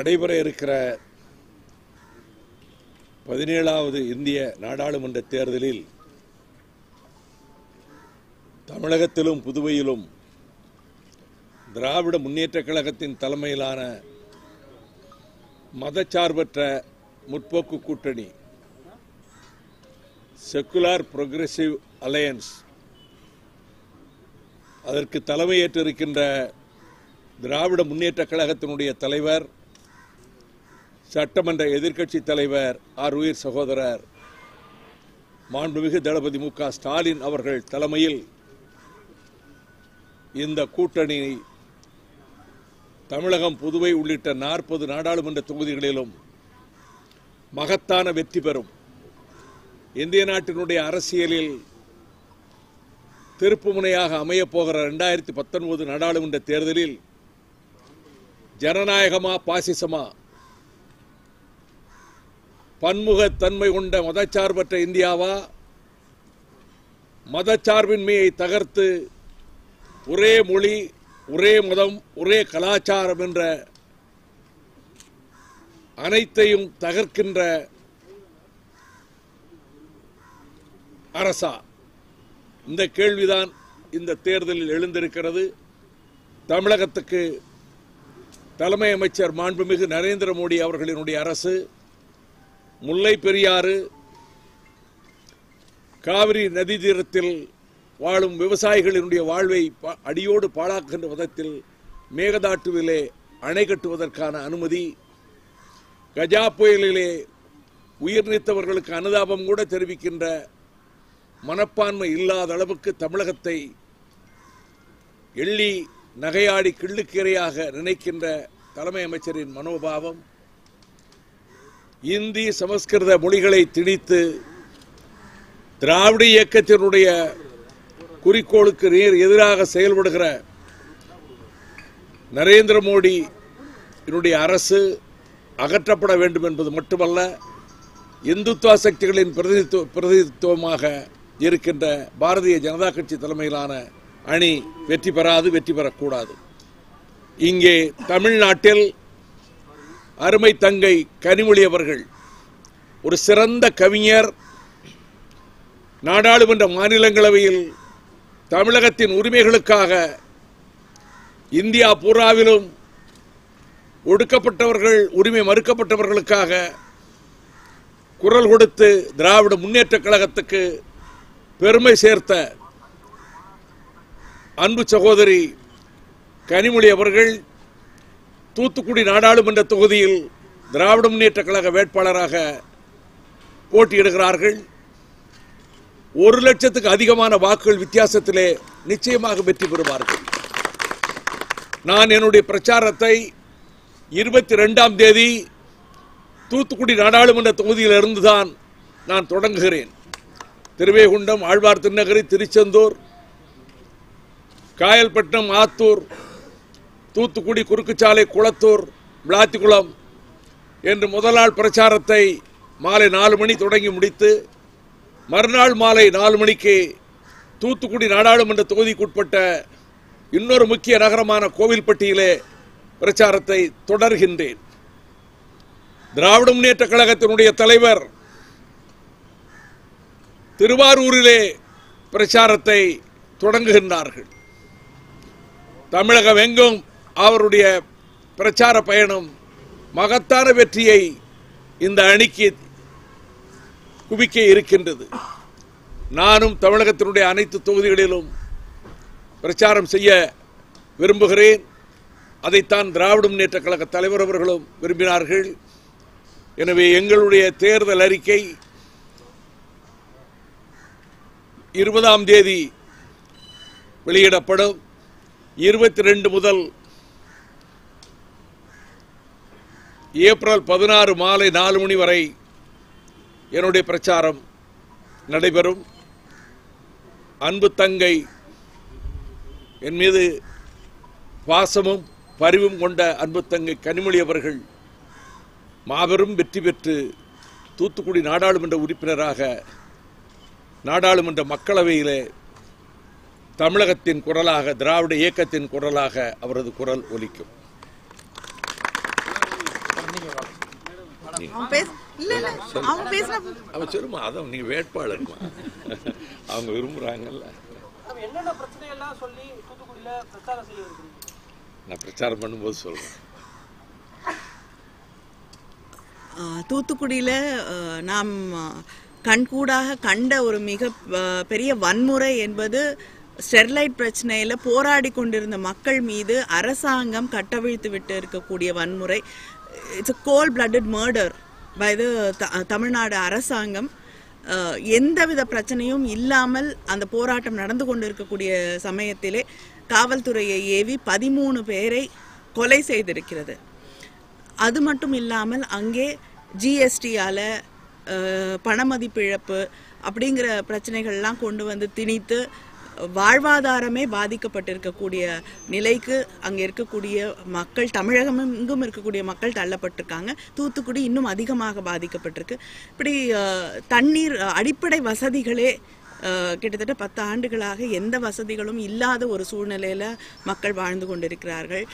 நடைபெற இருக்கிற பதினேழாவது இந்திய நாடாளுமன்ற தேர்தலில் தமிழகத்திலும் புதுவையிலும் திராவிட முன்னேற்றக் கழகத்தின் தலைமையிலான மதச்சார்பற்ற முற்போக்கு கூட்டணி செக்குலார் புரோகிரசிவ் அலையன்ஸ் அதற்கு தலைமையேற்றிருக்கின்ற திராவிட முன்னேற்றக் கழகத்தினுடைய தலைவர் சட்டமன்ற எதிர்க்கட்சி தலைவர் ஆர் உயிர் சகோதரர் மாண்புமிகு தளபதி மு க ஸ்டாலின் அவர்கள் தலைமையில் இந்த கூட்டணி தமிழகம் புதுவை உள்ளிட்ட நாற்பது நாடாளுமன்ற தொகுதிகளிலும் மகத்தான வெற்றி பெறும். இந்திய நாட்டினுடைய அரசியலில் திருப்புமுனையாக அமையப் போகிற இரண்டாயிரத்தி பத்தொன்பது நாடாளுமன்ற தேர்தலில் ஜனநாயகமா பாசிசமா பன்முகத்தன்மை கொண்ட மதச்சார்பற்ற இந்தியாவா? மதச்சார்பின்மையை தகர்த்து ஒரே மொழி ஒரே மதம் ஒரே கலாச்சாரம் என்ற அனைத்தையும் தகர்க்கின்ற அரசா? இந்த கேள்விதான் இந்த தேர்தலில் எழுந்திருக்கிறது. தமிழகத்துக்கு தலைமை அமைச்சர் மாண்புமிகு நரேந்திர மோடி அவர்களினுடைய அரசு முல்லை பெரியாறு காவிரி நதி தீரத்தில் வாழும் விவசாயிகளினுடைய வாழ்வை பா- அடியோடு பாழாக்குகின்ற விதத்தில் மேகதாட்டுவிலே அணை கட்டுவதற்கான அனுமதி கஜா புயலிலே உயிர் நீத்தவர்களுக்கு அனுதாபம் கூட தெரிவிக்கின்ற மனப்பான்மை இல்லாத அளவுக்கு தமிழகத்தை எள்ளி நகையாடி கிள்ளுக்கீரையாக நினைக்கின்ற தலைமை அமைச்சரின் மனோபாவம் இந்தி சமஸ்கிருத மொழிகளை திணித்து திராவிட இயக்கத்தினுடைய குறிக்கோளுக்கு நேர் எதிராக செயல்படுகிற நரேந்திர மோடி என்னுடைய அரசு அகற்றப்பட வேண்டும் என்பது மட்டுமல்ல இந்துத்துவ சக்திகளின் பிரதிநிதித்துவ பிரதிநிதித்துவமாக இருக்கின்ற பாரதிய ஜனதா கட்சி தலைமையிலான அணி வெற்றி பெறாது வெற்றி பெறக்கூடாது. இங்கே தமிழ்நாட்டில் அருமை தங்கை கனிமொழி அவர்கள் ஒரு சிறந்த கவிஞர் நாடாளுமன்ற மாநிலங்களவையில் தமிழகத்தின் உரிமைகளுக்காக இந்தியா பூராவிலும் ஒடுக்கப்பட்டவர்கள் உரிமை மறுக்கப்பட்டவர்களுக்காக குரல் கொடுத்து திராவிட முன்னேற்றக் கழகத்துக்கு பெருமை சேர்த்த அன்பு சகோதரி கனிமொழி அவர்கள் தூத்துக்குடி நாடாளுமன்ற தொகுதியில் திராவிட முன்னேற்ற கழக வேட்பாளராக போட்டியிடுகிறார்கள். ஒரு லட்சத்துக்கு அதிகமான வாக்குகள் வித்தியாசத்திலே நிச்சயமாக வெற்றி பெறுவார்கள். நான் என்னுடைய பிரச்சாரத்தை இருபத்தி ரெண்டாம் தேதி தூத்துக்குடி நாடாளுமன்ற தொகுதியிலிருந்து தான் நான் தொடங்குகிறேன். திருவேகுண்டம் ஆழ்வார் திருநகரி திருச்செந்தூர் காயல்பட்டினம் ஆத்தூர் தூத்துக்குடி குறுக்குச்சாலை குளத்தூர் விளாத்திக்குளம் என்று முதல் நாள் பிரச்சாரத்தை மாலை நாலு மணி தொடங்கி முடித்து மறுநாள் மாலை நாலு மணிக்கு தூத்துக்குடி நாடாளுமன்ற தொகுதிக்குட்பட்ட இன்னொரு முக்கிய நகரமான கோவில்பட்டியிலே பிரச்சாரத்தை தொடர்கின்றேன். திராவிட முன்னேற்ற கழகத்தினுடைய தலைவர் திருவாரூரிலே பிரச்சாரத்தை தொடங்குகின்றார்கள். தமிழகம் எங்கும் அவருடைய பிரச்சார பயணம் மகத்தான வெற்றியை இந்த அணிக்கு குவிக்க இருக்கின்றது. நானும் தமிழகத்தினுடைய அனைத்து தொகுதிகளிலும் பிரச்சாரம் செய்ய விரும்புகிறேன். அதைத்தான் திராவிட முன்னேற்ற கழக தலைவர் அவர்களும் விரும்பினார்கள். எனவே எங்களுடைய தேர்தல் அறிக்கை இருபதாம் தேதி வெளியிடப்படும். இருபத்தி ரெண்டு முதல் ஏப்ரல் பதினாறு மாலை நாலு மணி வரை என்னுடைய பிரச்சாரம் நடைபெறும். அன்பு தங்கை என் மீது பாசமும் பரிவும் கொண்ட அன்பு தங்கை கனிமொழி அவர்கள் மாபெரும் வெற்றி பெற்று தூத்துக்குடி நாடாளுமன்ற உறுப்பினராக நாடாளுமன்ற மக்களவையிலே தமிழகத்தின் குரலாக திராவிட இயக்கத்தின் குரலாக அவரது குரல் ஒலிக்கும். அவன் பேச இல்ல இல்ல அவன் பேசின அவன் சொல்லுமா? அதான் நீங்க வேட்பாளர்மா அவங்க விரும்புறாங்கல்ல. பிரச்சாரம் நான் பண்ணும்போது சொல்றேன். ஆஹ் தூத்துக்குடியில் நாம் கண்கூடாக கண்ட ஒரு மிக பெரிய வன்முறை என்பது ஸ்டெர்லைட் பிரச்சனையில் போராடி கொண்டிருந்த மக்கள் மீது அரசாங்கம் கட்டவிழ்த்து விட்டு இருக்கக்கூடிய வன்முறை. It's a cold blooded murder by the Tamil Nadu அரசாங்கம் எந்தவித பிரச்சனையும் இல்லாமல் அந்த போராட்டம் நடந்து கொண்டிருக்கக்கூடிய சமயத்திலே காவல்துறையை ஏவி பதிமூணு பேரை கொலை செய்திருக்கிறது. அது மட்டும் இல்லாமல் அங்கே ஜிஎஸ்டியால் uh, பணமதிப்பிழப்பு அப்படிங்கிற பிரச்சனைகள்லாம் கொண்டு வந்து திணித்து வாழ்வாதாரமே பாதிக்கப்பட்டிருக்கக்கூடிய நிலைக்கு அங்கே இருக்கக்கூடிய மக்கள் தமிழகம் எங்கும் இருக்கக்கூடிய மக்கள் தள்ளப்பட்டிருக்காங்க. தூத்துக்குடி இன்னும் அதிகமாக பாதிக்கப்பட்டிருக்கு. இப்படி தண்ணீர் அடிப்படை வசதிகளே கிட்டத்தட்ட பத்து ஆண்டுகளாக எந்த வசதிகளும் இல்லாத ஒரு சூழ்நிலையில் மக்கள் வாழ்ந்து கொண்டிருக்கிறார்கள்.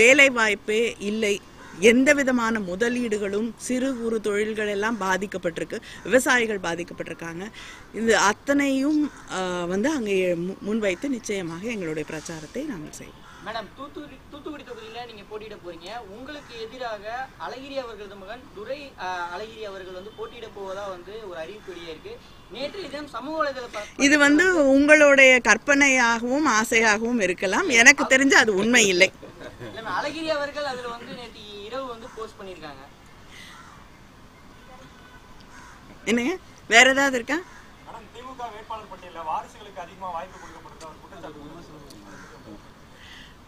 வேலை வாய்ப்பே இல்லை. எந்த விதமான முதலீடுகளும் சிறு குறு தொழில்கள் எல்லாம் பாதிக்கப்பட்டிருக்கு. விவசாயிகள் பாதிக்கப்பட்டிருக்காங்க. இது அத்தனையும் வந்து அங்கே முன்வைத்து நிச்சயமாக எங்களுடைய பிரச்சாரத்தை நாங்கள் செய்வோம். மேடம் தூத்துக்குடி தூத்துக்குடி தொகுதியில நீங்க போட்டியிட போறீங்க. உங்களுக்கு எதிராக அழகிரி அவர்களது மகன் துரை அழகிரி அவர்கள் வந்து போட்டியிட போவதா வந்து ஒரு அறிவிப்பு ப- இது வந்து உங்களுடைய கற்பனையாகவும் ஆசையாகவும் இருக்கலாம். எனக்கு தெரிஞ்சு அது உண்மை இல்லை. அழகிரி அவர்கள் அதுல வந்து போஸ்ட் பண்ணியிருக்காங்க என்னங்க? வேற ஏதாவது இருக்கா? மேடம் திமுக வேட்பாளர் பட்டியலில் வாரிசுகளுக்கு அதிகமாக வாய்ப்பு கொடுக்கப்படுது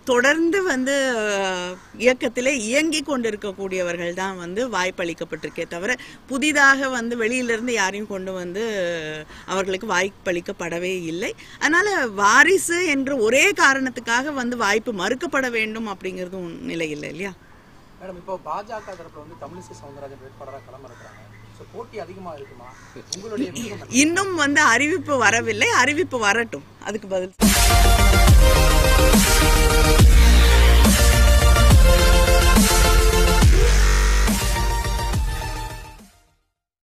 தொடர்ந்து வந்து இயக்கத்திலே இயங்கி கொண்டிருக்கக்கூடியவர்கள் தான் வந்து வாய்ப்பளிக்கப்பட்டிருக்கே தவிர புதிதாக வந்து வெளியிலிருந்து யாரையும் கொண்டு வந்து அவர்களுக்கு வாய்ப்பளிக்கப்படவே இல்லை. அதனால வாரிசு என்ற ஒரே காரணத்துக்காக வந்து வாய்ப்பு மறுக்கப்பட வேண்டும் அப்படிங்கிறது உன் நிலை இல்லை இல்லையா? மேடம் இப்போ பாஜக தரப்புல வந்து தமிழிசை சவுந்தரராஜன் வேட்பாளராக களம் இருக்கிறாங்க ஸோ போட்டி அதிகமா இருக்குமா? உங்களுடைய விருப்பம் என்ன? இன்னும் வந்து அறிவிப்பு வரவில்லை. அறிவிப்பு வரட்டும். அதுக்கு பதில்.